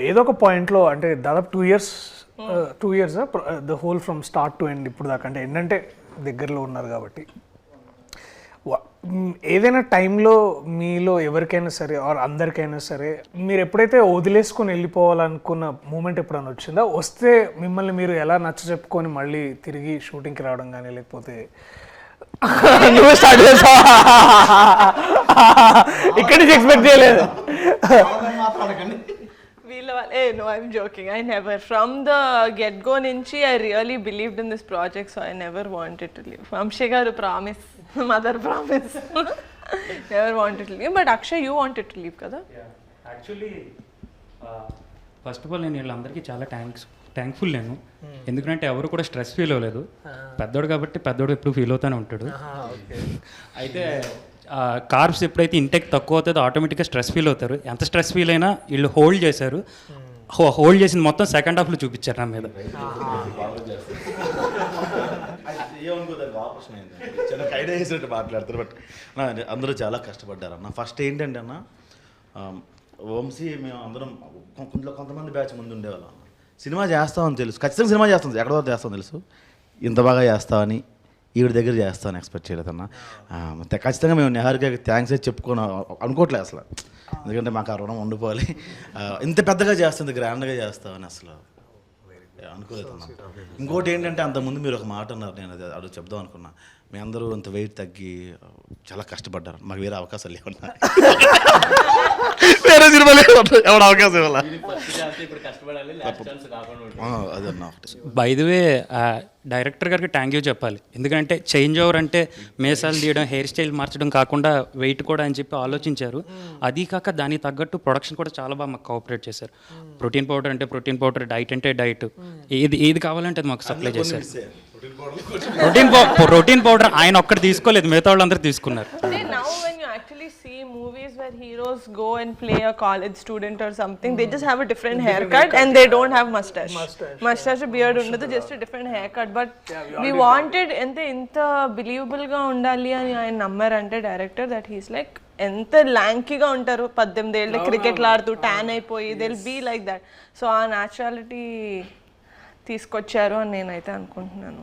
ఏదో ఒక పాయింట్లో అంటే దాదాపు two years two years the whole from start to end ఇప్పుడు దాకా. అంటే ఏంటంటే దగ్గరలో ఉన్నారు కాబట్టి. ఏదైనా టైంలో మీలో ఎవరికైనా సరే ఆర్ అందరికైనా సరే మీరు ఎప్పుడైతే వదిలేసుకొని వెళ్ళిపోవాలనుకున్న మూమెంట్ ఎప్పుడైనా వచ్చిందా? వస్తే మిమ్మల్ని మీరు ఎలా నచ్చ చెప్పుకొని మళ్ళీ తిరిగి షూటింగ్కి రావడం కానీ లేకపోతే నువ్వు స్టార్ట్ చేసావా? ఇక్కడి నుంచి ఎక్స్పెక్ట్ చేయలేదు. వీళ్ళ ఏ no I'm joking I never from the get go నుంచి I really believed in this project so I never wanted to leave Vamshi గారు promise mother promise never wanted to leave but Akshay you wanted to leave కదా actually first of all నేను వీళ్ళందరికీ చాలా thanks thankful నేను. ఎందుకంటే ఎవరు కూడా stress feel అవ్వలేదు. పెద్దోడు కాబట్టి పెద్దోడు ఎప్పుడు ఫీల్ అవుతూనే ఉంటాడు. అయితే కార్బ్స్ ఎప్పుడైతే ఇంటెక్ తక్కువ అవుతుందో ఆటోమేటిక్గా స్ట్రెస్ ఫీల్ అవుతారు. ఎంత స్ట్రెస్ ఫీల్ అయినా వీళ్ళు హోల్డ్ చేశారు. హోల్డ్ చేసింది మొత్తం సెకండ్ హాఫ్లో చూపించారు నా మీద. ఏమనుకోదానికి చిన్న మాట్లాడతారు బట్ అందరూ చాలా కష్టపడ్డారు అన్న ఫస్ట్ ఏంటంటే అన్న వంశీ మేము అందరం కొంత కొంతమంది బ్యాచ్ ముందు ఉండేవాళ్ళం అన్న. సినిమా చేస్తామని తెలుసు. ఖచ్చితంగా సినిమా చేస్తాం ఎక్కడో చేస్తాం తెలుసు? ఇంత బాగా చేస్తామని ఈవిడ దగ్గర చేస్తాను ఎక్స్పెక్ట్ చేయలేదన్న. ఖచ్చితంగా మేము నెహర్కి థ్యాంక్స్ అయితే చెప్పుకోను అనుకోవట్లేదు అసలు. ఎందుకంటే మాకు ఆ రుణం ఉండిపోవాలి. ఇంత పెద్దగా చేస్తుంది గ్రాండ్గా చేస్తామని అసలు. అనుకోలేదు ఇంకోటి ఏంటంటే అంతకుముందు మీరు ఒక మాట అన్నారు నేను అది అడుగు చెప్దాం అనుకున్నా. మీ అందరూ అంత వెయిట్ తగ్గి చాలా కష్టపడ్డారు. మాకు వేరే అవకాశాలు లేవు ఎవడ అవకాశం ఇవ్వాల? అదన్నా ఒకటి బై ది వే డైరెక్టర్ గారికి థ్యాంక్ యూ చెప్పాలి. ఎందుకంటే చేంజ్ ఓవర్ అంటే మేసాలు తీయడం హెయిర్ స్టైల్ మార్చడం కాకుండా వెయిట్ కూడా అని చెప్పి ఆలోచించారు. అది కాక దానికి తగ్గట్టు ప్రొడక్షన్ కూడా చాలా బాగా మాకు కోఆపరేట్ చేశారు. ప్రోటీన్ పౌడర్ అంటే ప్రోటీన్ పౌడర్ డైట్ అంటే డైట్ ఏది ఏది కావాలంటే అది మాకు సప్లై చేశారు. ప్రోటీన్ ప్రోటీన్ పౌడర్ ఆయన ఒక్కటి తీసుకోలేదు మిగతా వాళ్ళందరూ తీసుకున్నారు. Movies where heroes go and play a college student or something, they just have a different haircut and they don't have mustache. Mustache, beard ఉండదు just a different haircut. But we wanted ఎంత ఇంత బిలీవబుల్గా ఉండాలి అని ఆయన నమ్మారంటే director that he's like ఎంత ల్యాంకీగా ఉంటారు పద్దెనిమిది ఏళ్ళు క్రికెట్లు ఆడుతూ ట్యాన్ అయిపోయి దిల్ బీ లైక్ దట్ సో ఆ న్యాచురాలిటీ తీసుకొచ్చారు అని నేనైతే అనుకుంటున్నాను